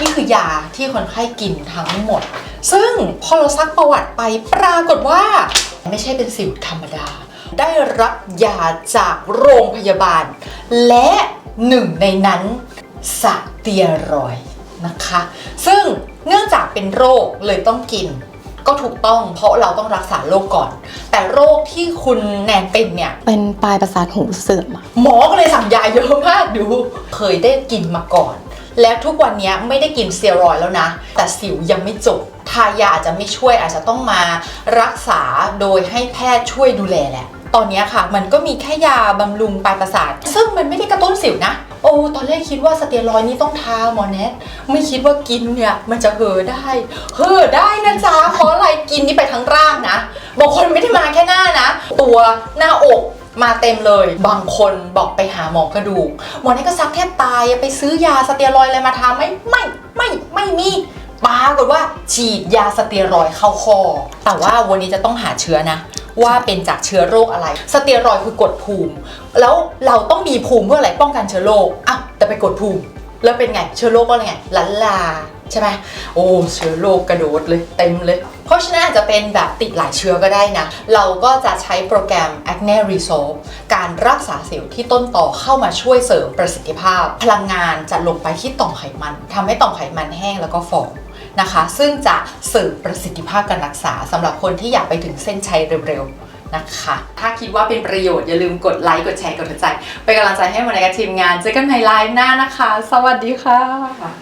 นี่คือยาที่คนไข้กินทั้งหมด ซึ่งพอเราซักประวัติไปปรากฏว่าไม่ใช่เป็นสิวธรรมดา ได้รับยาจากโรงพยาบาล และหนึ่งในนั้นสเตียรอยด์นะคะ ซึ่งเนื่องจากเป็นโรคเลยต้องกิน ก็ถูกต้องเพราะเราต้องรักษาโรคก่อน แต่โรคที่คุณแนนเป็นเนี่ยเป็นปลายประสาทหูเสื่อมอะหมอก็เลยสั่งยาเยอะมากดู เคยได้กินมาก่อน แล้วทุกวันนี้ไม่ได้กินเซียรอย์แล้วนะ แต่สิวยังไม่จบทายาอาจจะไม่ช่วยอาจจะต้องมารักษาโดยให้แพทย์ช่วยดูแลแหละ ตอนนี้ค่ะ มันก็มีแค่ยาบำรุงปลายประสาท ซึ่งมันไม่ได้กระตุ้นสิวนะ โอ้ตอนแรกคิดว่าสเตียรอยนี่ต้องทาหมอแนทไม่คิดว่ากินเนี่ยมันจะเหอได้เหอได้นะจ๊ะเพราะอะไรกินนี่ไปทั้งร่างนะบางคนไม่ได้มาแค่หน้านะ ตัวหน้าอก มาเต็มเลย บางคนบอกไปหาหมอกระดูก หมอนี่ก็ซักแทบตายไปซื้อยาสเตียรอย์อะไรมาทาไหมไม่ไม่ไม่มีปรากฏว่าฉีดยาสเตียรอย์เข้าคอ แต่ว่าวันนี้จะต้องหาเชื้อนะว่าเป็นจากเชื้อโรคอะไร สเตียรอย์คือกดภูมิ แล้วเราต้องมีภูมิเพื่ออะไรป้องกันเชื้อโรคอะแต่ไปกดภูมิ แล้วเป็นไงเชื้อโรคก็ไงลันลา ใช่ไหมโอ้เชื้อโรคกระโดดเลยเต็มเลย เพราะฉะนั้นอาจจะเป็นแบบติดหลายเชื้อก็ได้นะ เราก็จะใช้โปรแกรม Acne Resolve การรักษาสิวที่ต้นต่อเข้ามาช่วยเสริมประสิทธิภาพ พลังงานจะลงไปที่ต่อมไขมันทำให้ต่อมไขมันแห้งแล้วก็ฝ่อนะคะ ซึ่งจะเสริมประสิทธิภาพการรักษาสำหรับคนที่อยากไปถึงเส้นชัยเร็วๆนะคะ ถ้าคิดว่าเป็นประโยชน์อย่าลืมกดไลค์ กดแชร์ กดหัวใจ เป็นกำลังใจให้หมดในกับทีมงาน เจอกันใหม่ไลฟ์หน้านะคะ สวัสดีค่ะ